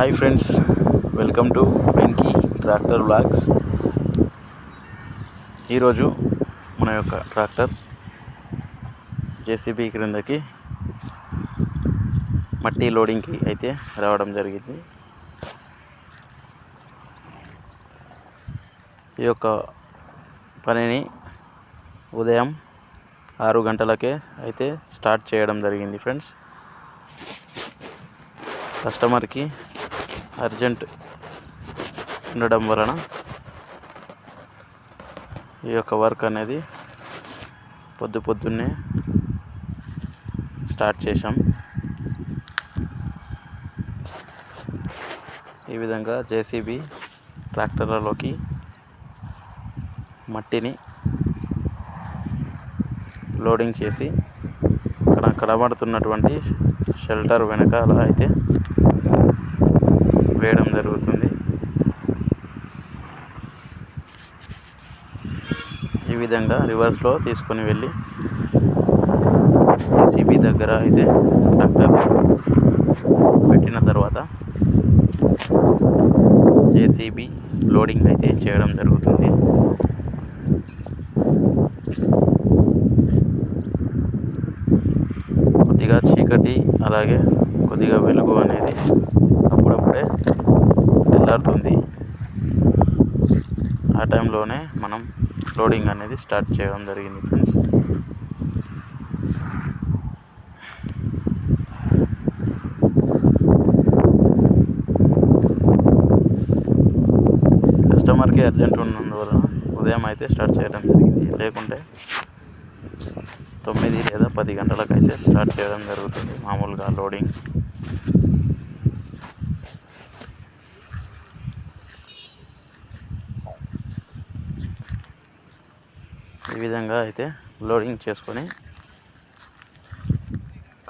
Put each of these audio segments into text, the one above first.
Hi friends welcome to Venky tractor blogs ఈరోజు మన యొక్క ట్రాక్టర్ జేసీబీ క్రిందకి మట్టి లోడింగ్కి అయితే రావడం జరిగింది. ఈ యొక్క పనిని ఉదయం ఆరు గంటలకే అయితే స్టార్ట్ చేయడం జరిగింది ఫ్రెండ్స్ కస్టమర్కి అర్జెంట్ ఉండడం వలన ఈ యొక్క వర్క్ అనేది పొద్దు పొద్దున్నే స్టార్ట్ చేశాం. ఈ విధంగా జేసీబీ ట్రాక్టర్లలోకి మట్టిని లోడింగ్ చేసి ఇక్కడ కనబడుతున్నటువంటి షెల్టర్ వెనకాల అయితే చేయడం జరుగుతుంది. ఈ విధంగా రివర్స్లో తీసుకొని వెళ్ళి జేసీబీ దగ్గర అయితే ట్రాక్టర్ పెట్టిన తర్వాత జేసీబీ లోడింగ్ అయితే చేయడం జరుగుతుంది. కొద్దిగా చీకటి అలాగే కొద్దిగా వెలుగు అనేది అప్పుడప్పుడే మాట్లాడుతుంది. ఆ టైంలోనే మనం లోడింగ్ అనేది స్టార్ట్ చేయడం జరిగింది ఫ్రెండ్స్. కస్టమర్కి అర్జెంట్ ఉన్నందువలన ఉదయం అయితే స్టార్ట్ చేయడం జరిగింది. లేకుంటే తొమ్మిది లేదా పది గంటలకు అయితే స్టార్ట్ చేయడం జరుగుతుంది మామూలుగా లోడింగ్. ఈ విధంగా అయితే లోడింగ్ చేసుకొని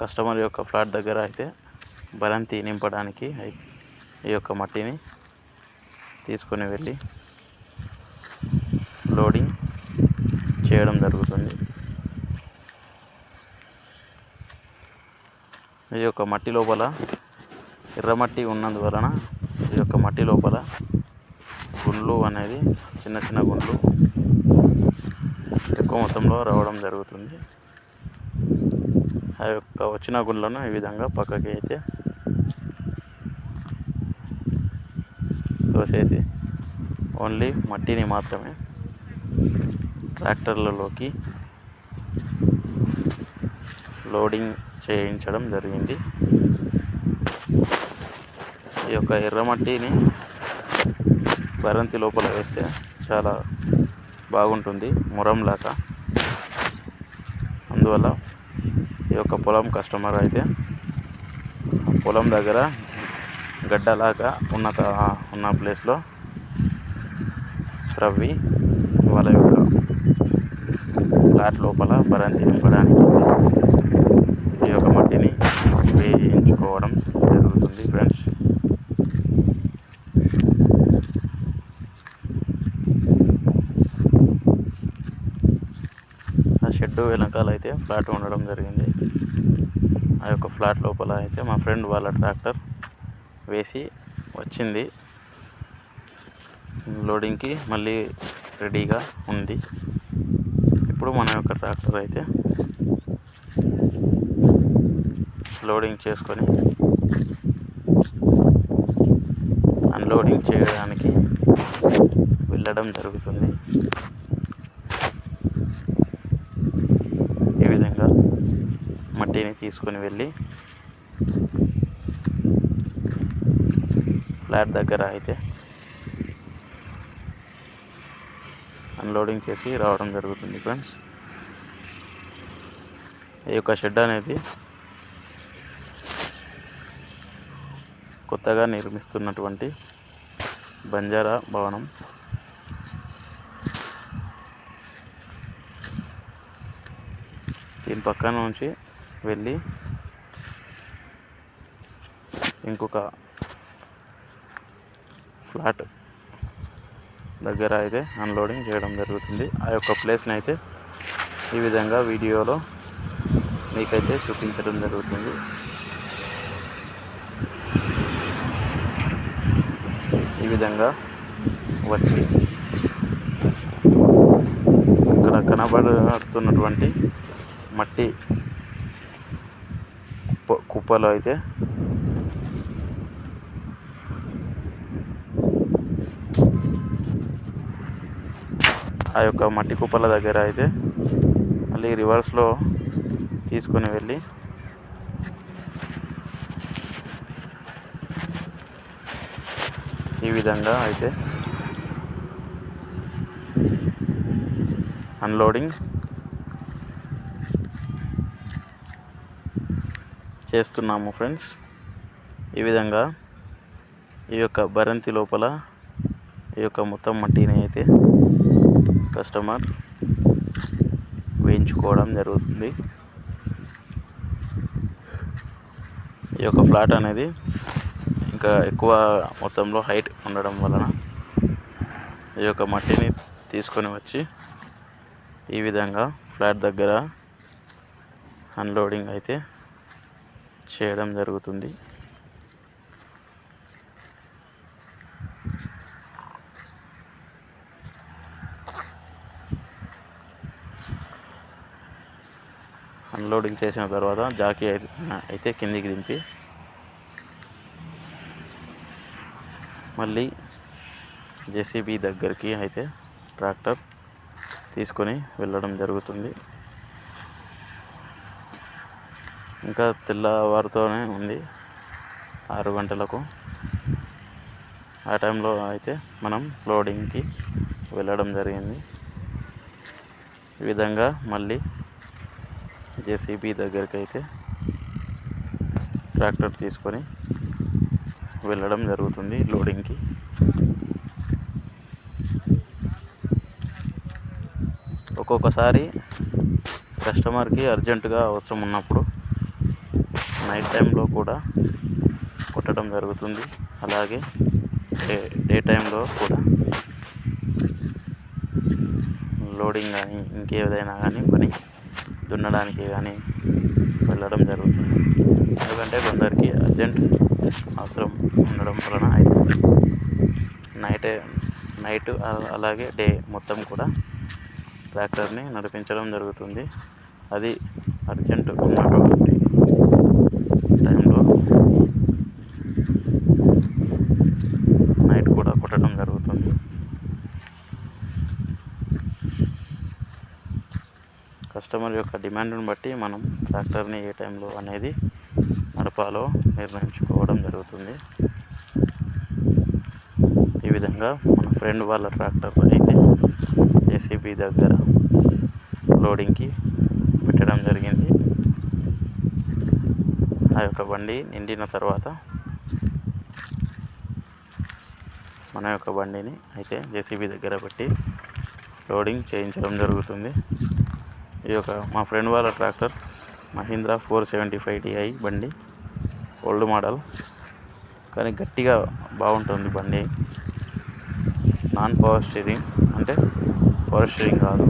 కస్టమర్ యొక్క ఫ్లాట్ దగ్గర అయితే బలంతి నింపడానికి ఈ యొక్క మట్టిని తీసుకొని వెళ్ళి లోడింగ్ చేయడం జరుగుతుంది. ఈ యొక్క మట్టి లోపల ఎర్రమట్టి ఉన్నందువలన ఈ యొక్క మట్టి లోపల గుండ్లు అనేది చిన్న చిన్న గుండ్లు ఎక్కువ మొత్తంలో రావడం జరుగుతుంది. ఆ యొక్క వచ్చిన గుళ్ళను ఈ విధంగా పక్కకి అయితే తోసేసి ఓన్లీ మట్టిని మాత్రమే ట్రాక్టర్లలోకి లోడింగ్ చేయించడం జరిగింది. ఈ యొక్క ఎర్రమట్టిని బరంతి లోపల వేస్తే చాలా బాగుంటుంది మురంలాగా అందువల్ల ఈ యొక్క పొలం కస్టమర్ అయితే పొలం దగ్గర గడ్డలాగా ఉన్నత ఉన్న ప్లేస్లో త్రవ్వి వాళ్ళ యొక్క ఫ్లాట్ లోపల బరంతి నింపడానికి ఈ యొక్క మట్టిని వేయించుకోవడం జరుగుతుంది ఫ్రెండ్స్ ఆ షెడ్ వెనకాల అయితే ఫ్లాట్ ఉండడం జరిగింది. ఆ యొక్క ఫ్లాట్ లోపల అయితే మా ఫ్రెండ్ వాళ్ళ ట్రాక్టర్ వేసి వచ్చింది. లోడింగ్కి మళ్ళీ రెడీగా ఉంది. ఇప్పుడు మన యొక్క ట్రాక్టర్ అయితే లోడింగ్ చేసుకొని అన్లోడింగ్ చేయడానికి వెళ్ళడం జరుగుతుంది ఈ విధంగా మట్టిని తీసుకొని వెళ్ళి ఫ్లాట్ దగ్గర అయితే అన్లోడింగ్ చేసి రావడం జరుగుతుంది ఫ్రెండ్స్ ఈ యొక్క షెడ్ అనేది కొత్తగా నిర్మిస్తున్నటువంటి బంజారా భవనం. దీని పక్కన నుంచి వెళ్ళి ఇంకొక ఫ్లాట్ దగ్గర అయితే అన్లోడింగ్ చేయడం జరుగుతుంది. ఆ యొక్క ప్లేస్ని అయితే ఈ విధంగా వీడియోలో మీకైతే చూపించడం జరుగుతుంది. ఈ విధంగా వచ్చి ఇక్కడ కనబడుతున్నటువంటి మట్టి కుప్పలో అయితే. ఆ యొక్క మట్టి కుప్పల దగ్గర అయితే మళ్ళీ రివర్స్లో తీసుకొని వెళ్ళి ఈ విధంగా అయితే అన్లోడింగ్ చేస్తున్నాము ఫ్రెండ్స్. ఈ విధంగా ఈ యొక్క భరంతి లోపల ఈ యొక్క మొత్తం మట్టిని అయితే కస్టమర్ వేయించుకోవడం జరుగుతుంది. ఈ యొక్క ఫ్లాట్ అనేది ఇంకా ఎక్కువ మొత్తంలో హైట్ ఉండడం వలన ఈ యొక్క మట్టిని తీసుకొని వచ్చి ఈ విధంగా ఫ్లాట్ దగ్గర అన్లోడింగ్ అయితే చేయడం జరుగుతుంది. అన్లోడింగ్ చేసిన తర్వాత జాకీ అయితే కిందికి దింపి మళ్ళీ జేసీబీ దగ్గరికి అయితే ట్రాక్టర్ తీసుకొని వెళ్ళడం జరుగుతుంది. ఇంకా తెల్లవారుతోనే ఉంది. ఆరు గంటలకు. ఆ టైంలో అయితే మనం లోడింగ్కి వెళ్ళడం జరిగింది. ఈ విధంగా మళ్ళీ జేసీబీ దగ్గరికి అయితే ట్రాక్టర్ తీసుకొని వెళ్ళడం జరుగుతుంది లోడింగ్కి. ఒక్కొక్కసారి కస్టమర్కి అర్జెంటుగా అవసరం ఉన్నప్పుడు నైట్ టైంలో కూడా కొట్టడం జరుగుతుంది. అలాగే డే డే టైంలో కూడా లోడింగ్ కానీ ఇంకేదైనా కానీ పని దున్నడానికి కానీ వెళ్ళడం జరుగుతుంది. ఎందుకంటే కొందరికి అర్జెంట్ అవసరం ఉండడం వలన అయితే నైట్ నైట్ అలాగే డే మొత్తం కూడా ట్రాక్టర్ని నడిపించడం జరుగుతుంది. అది అర్జెంట్ ఉన్నటువంటి టైంలో నైట్ కూడా కొట్టడం జరుగుతుంది. కస్టమర్ యొక్క డిమాండ్ను బట్టి మనం ట్రాక్టర్ని ఏ టైంలో అనేది నడపాలో నిర్ణయించుకోవడం జరుగుతుంది. ఈ విధంగా మన ఫ్రెండ్ వాళ్ళ ట్రాక్టర్ అయితే జేసీబీ దగ్గర లోడింగ్కి పెట్టడం జరిగింది. ఆ యొక్క బండి నిండిన తర్వాత మన యొక్క బండిని అయితే జేసీబీ దగ్గర పెట్టి లోడింగ్ చేయించడం జరుగుతుంది. ఈ యొక్క మా ఫ్రెండ్ వాళ్ళ tractor Mahindra four seventy five TI బండి ఓల్డ్ మోడల్. కానీ గట్టిగా బాగుంటుంది బండి. నాన్ పవర్ స్టీరింగ్ అంటే పవర్ స్టీరింగ్ కాదు.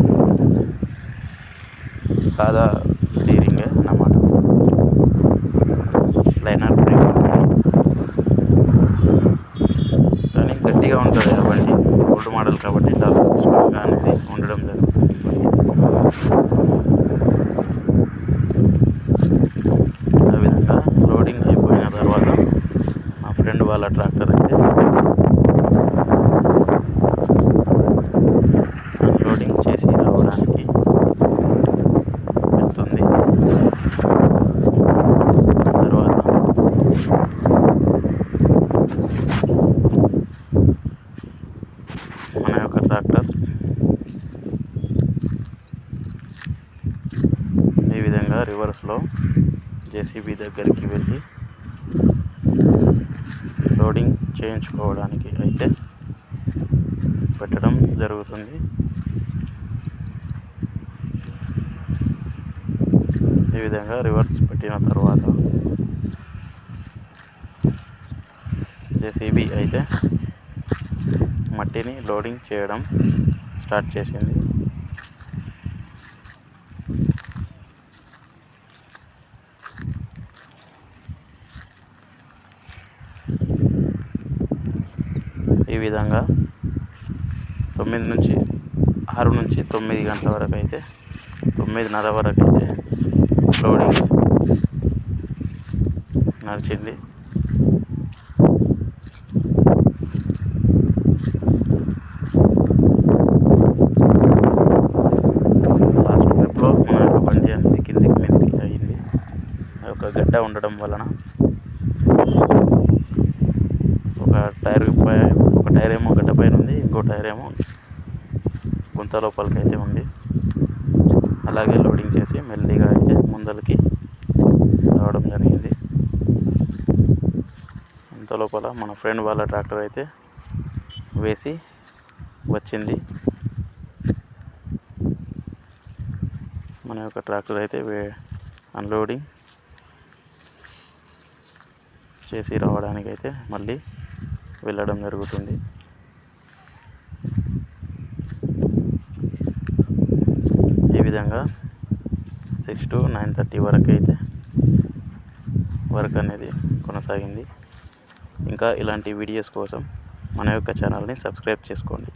సాదా స్టీరింగే అన్నమాట లైనర్ బ్రేక్ కానీ గట్టిగా ఉంటుంది ఆ బండి ఓల్డ్ కాబట్టి చాలా స్ట్రాంగ్గా అనేది ఉండడం జరుగుతుంది ఆ విధంగా లోడింగ్ అయిపోయిన తర్వాత మా ఫ్రెండ్ వాళ్ళ ట్రాక్టర్ అయితే అన్లోడింగ్ చేసి రావడానికి వెళ్తుంది తర్వాత మన యొక్క ట్రాక్టర్ ఈ విధంగా రివర్స్లో జేసీబీ దగ్గరికి వెళ్ళి లోడింగ్ చేయించుకోవడానికి అయితే పెట్టడం జరుగుతుంది. ఈ విధంగా రివర్స్ పెట్టిన తర్వాత జేసీబీ అయితే మట్టిని లోడింగ్ చేయడం స్టార్ట్ చేసింది ఈ విధంగా తొమ్మిది నుంచి ఆరు నుంచి తొమ్మిది గంటల వరకు అయితే తొమ్మిదిన్నర వరకు అయితే లోడింగ్ నడిచింది. లాస్ట్ ట్రిప్లో మన యొక్క బండి అనేది కిందికి మీదకి అయింది. ఆ యొక్క గడ్డ ఉండడం వలన ఒక టైర్ పై ఒక టైర్ ఏమో గడ్డ పైన ఉంది ఇంకో టైర్ ఏమో గుంత లోపలికి అయితే ఉంది. అలాగే లోడింగ్ చేసి మెల్లిగా అయితే ముందరికి రావడం జరిగింది. అంత లోపల మన ఫ్రెండ్ వాళ్ళ ట్రాక్టర్ అయితే వేసి వచ్చింది. మన యొక్క ట్రాక్టర్ అయితే వే అన్లోడింగ్ చేసి రావడానికి అయితే మళ్ళీ వెళ్ళడం జరుగుతుంది ఈ విధంగా సిక్స్ టు నైన్ థర్టీ వరకు అయితే వర్క్ అనేది కొనసాగింది. ఇంకా ఇలాంటి వీడియోస్ కోసం మన యొక్క ఛానల్ని సబ్స్క్రైబ్ చేసుకోండి.